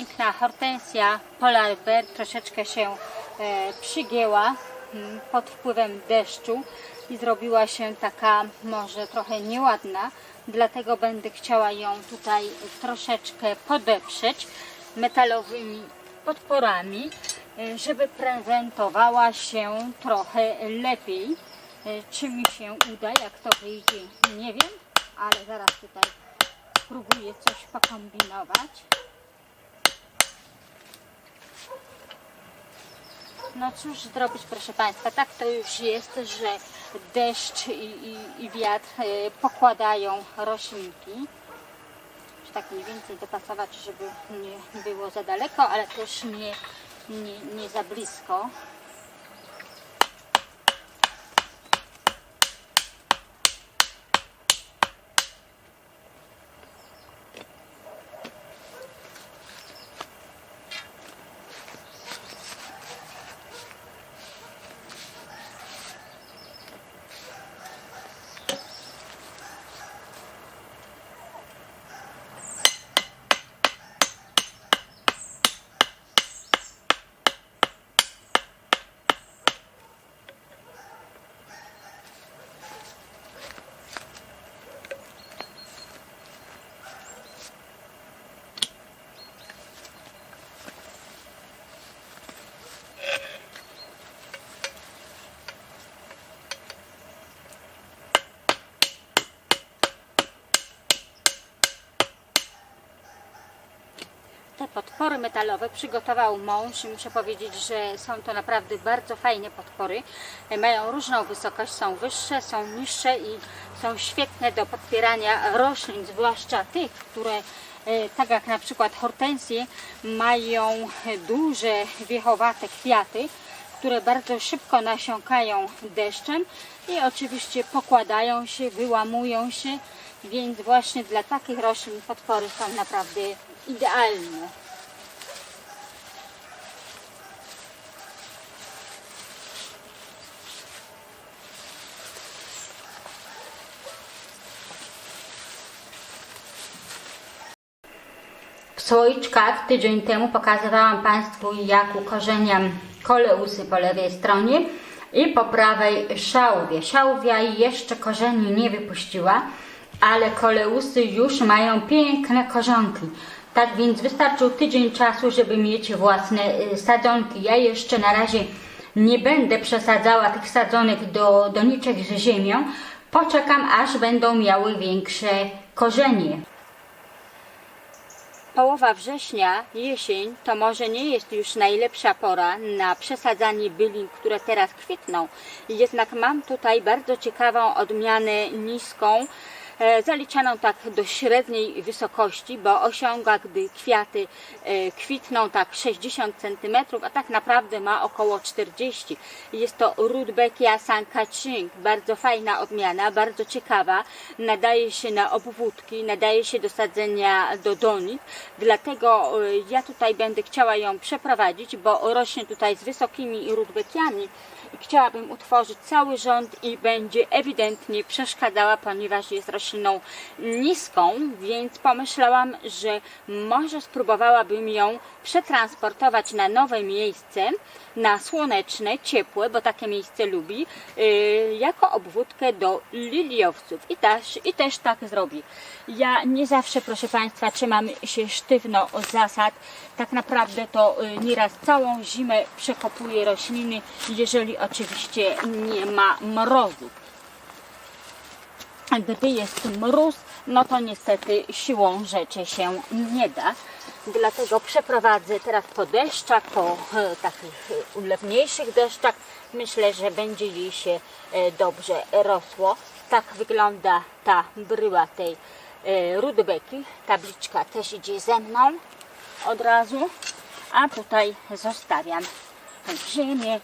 piękna hortensja Polarber troszeczkę się e, przygięła mm, pod wpływem deszczu i zrobiła się taka może trochę nieładna. Dlatego będę chciała ją tutaj troszeczkę podeprzeć metalowymi podporami, e, żeby prezentowała się trochę lepiej. E, Czy mi się uda, jak to wyjdzie, nie wiem, ale zaraz tutaj spróbuję coś pokombinować. No cóż zrobić, proszę Państwa, tak to już jest, że deszcz i, i, i wiatr e, pokładają roślinki. Tak mniej więcej dopasować, żeby nie było za daleko, ale też nie, nie, nie za blisko. Podpory metalowe przygotował mąż i muszę powiedzieć, że są to naprawdę bardzo fajne podpory. E, Mają różną wysokość, są wyższe, są niższe i są świetne do podpierania roślin, zwłaszcza tych, które e, tak jak na przykład hortensje mają duże wiechowate kwiaty, które bardzo szybko nasiąkają deszczem i oczywiście pokładają się, wyłamują się, więc właśnie dla takich roślin podpory są naprawdę idealne. W słoiczkach tydzień temu pokazywałam Państwu jak ukorzeniam koleusy po lewej stronie i po prawej szałwie. Szałwia jeszcze korzeni nie wypuściła, ale koleusy już mają piękne korzonki. Tak więc wystarczył tydzień czasu, żeby mieć własne y, sadzonki. Ja jeszcze na razie nie będę przesadzała tych sadzonek do doniczek z ziemią. Poczekam aż będą miały większe korzenie. Połowa września, jesień, to może nie jest już najlepsza pora na przesadzanie bylin, które teraz kwitną. Jednak mam tutaj bardzo ciekawą odmianę niską, zaliczaną tak do średniej wysokości, bo osiąga, gdy kwiaty e, kwitną tak 60 cm, a tak naprawdę ma około 40. Jest to Rudbeckia Sankaching, bardzo fajna odmiana, bardzo ciekawa, nadaje się na obwódki, nadaje się do sadzenia do donik, dlatego e, ja tutaj będę chciała ją przeprowadzić, bo rośnie tutaj z wysokimi rudbekiami chciałabym utworzyć cały rząd i będzie ewidentnie przeszkadzała, ponieważ jest rośliną niską, więc pomyślałam, że może spróbowałabym ją przetransportować na nowe miejsce, na słoneczne, ciepłe, bo takie miejsce lubi, yy, jako obwódkę do liliowców i też, i też tak zrobię. Ja nie zawsze, proszę Państwa, trzymam się sztywno zasad. Tak naprawdę to y, nieraz całą zimę przekopuję rośliny, jeżeli oczywiście nie ma mrozów. A gdy jest mróz, no to niestety siłą rzeczy się nie da. Dlatego przeprowadzę teraz po deszczach, po e, takich e, ulewniejszych deszczach. Myślę, że będzie jej się e, dobrze rosło. Tak wygląda ta bryła tej rudbeki. Tabliczka też idzie ze mną od razu. A tutaj zostawiam ziemię.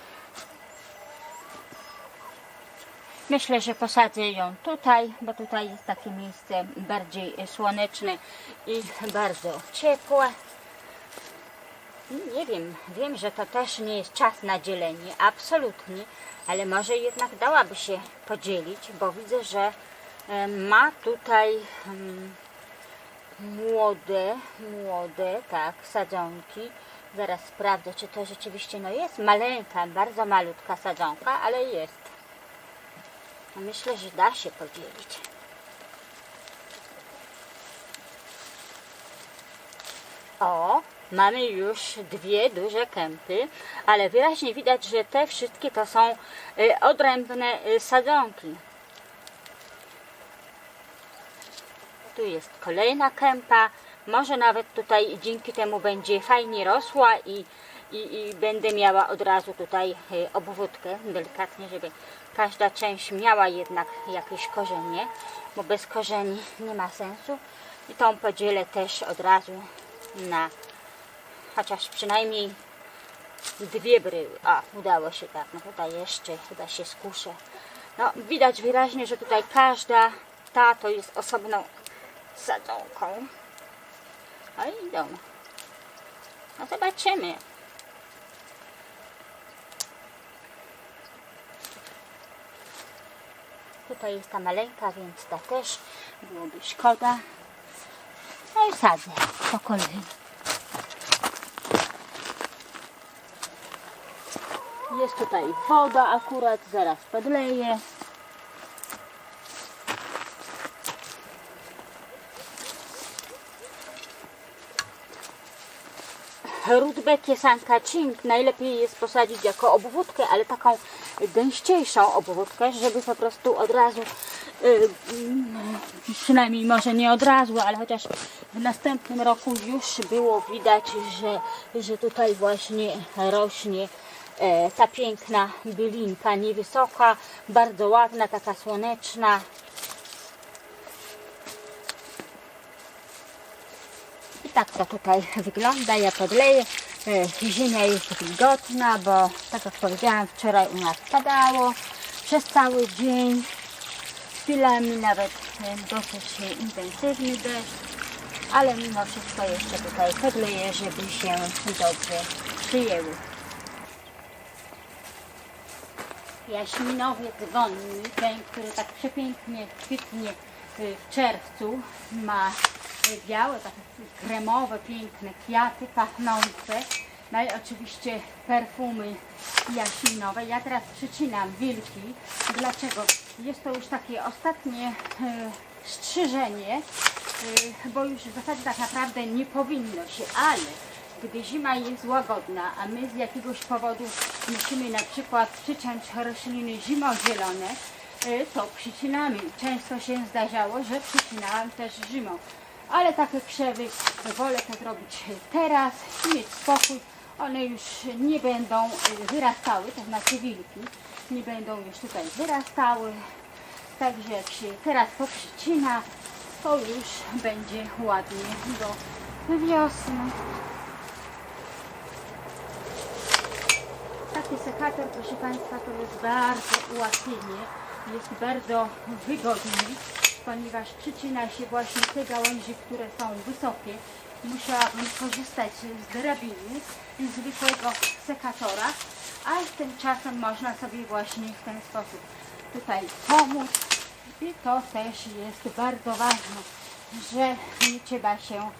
Myślę, że posadzę ją tutaj, bo tutaj jest takie miejsce bardziej słoneczne i bardzo ciepłe. Nie wiem, wiem, że to też nie jest czas na dzielenie, absolutnie, ale może jednak dałaby się podzielić, bo widzę, że ma tutaj młode, młode, tak, sadzonki. Zaraz sprawdzę, czy to rzeczywiście no jest maleńka, bardzo malutka sadzonka, ale jest. Myślę, że da się podzielić. O, mamy już dwie duże kępy, ale wyraźnie widać, że te wszystkie to są y, odrębne y, sadzonki. Tu jest kolejna kępa. Może nawet tutaj dzięki temu będzie fajnie rosła i, i, i będę miała od razu tutaj y, obwódkę delikatnie, żeby każda część miała jednak jakieś korzenie, bo bez korzeni nie ma sensu. I tą podzielę też od razu na chociaż przynajmniej dwie bryły. A, udało się tak. No tutaj jeszcze chyba się skuszę. No, widać wyraźnie, że tutaj każda ta to jest osobną sadzonką. No i idą. No zobaczymy. Tutaj jest ta maleńka, więc ta też byłoby szkoda. No i sadzę po kolei. Jest tutaj woda akurat, zaraz podleję. Rudbek Sankaczink najlepiej jest posadzić jako obwódkę, ale taką gęściejszą obwódkę, żeby po prostu od razu, y, mm, przynajmniej może nie od razu, ale chociaż w następnym roku już było widać, że, że tutaj właśnie rośnie e, ta piękna bylinka, niewysoka, bardzo ładna, taka słoneczna. I tak to tutaj wygląda. Ja podleję. E, Ziemia jest wilgotna, bo tak jak powiedziałam, wczoraj u nas padało przez cały dzień. Chwilami nawet e, dosyć intensywny deszcz, ale mimo wszystko jeszcze tutaj podleję, żeby się dobrze przyjęły. Jaśminowiec wonny, ten, który tak przepięknie kwitnie y, w czerwcu, ma białe, takie kremowe, piękne kwiaty pachnące. No i oczywiście perfumy jaśminowe. Ja teraz przycinam wilki. Dlaczego? Jest to już takie ostatnie y, strzyżenie, y, bo już w zasadzie tak naprawdę nie powinno się, ale gdy zima jest łagodna, a my z jakiegoś powodu musimy na przykład przyciąć rośliny zimozielone, y, to przycinamy. Często się zdarzało, że przycinałam też zimą. Ale takie krzewy wolę to zrobić teraz i mieć spokój. One już nie będą wyrastały, to znaczy wilki, nie będą już tutaj wyrastały. Także jak się teraz poprzycina, to już będzie ładnie do wiosny. Taki sekator, proszę Państwa, to jest bardzo ułatwienie, jest bardzo wygodny, ponieważ przycina się właśnie te gałęzi, które są wysokie. Musiałabym korzystać z drabiny i zwykłego sekatora, a tymczasem można sobie właśnie w ten sposób tutaj pomóc. I to też jest bardzo ważne, że nie trzeba się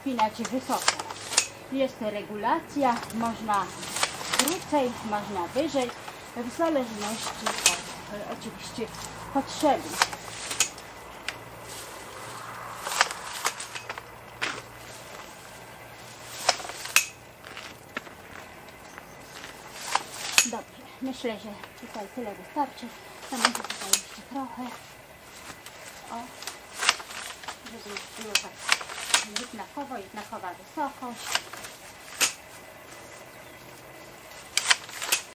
spinać wysoko. Jest regulacja, można krócej, można wyżej, w zależności od e, oczywiście potrzeby. Dobrze, myślę, że tutaj tyle wystarczy. Może tutaj jeszcze trochę. O, żeby było tak jednakowo, jednakowa wysokość.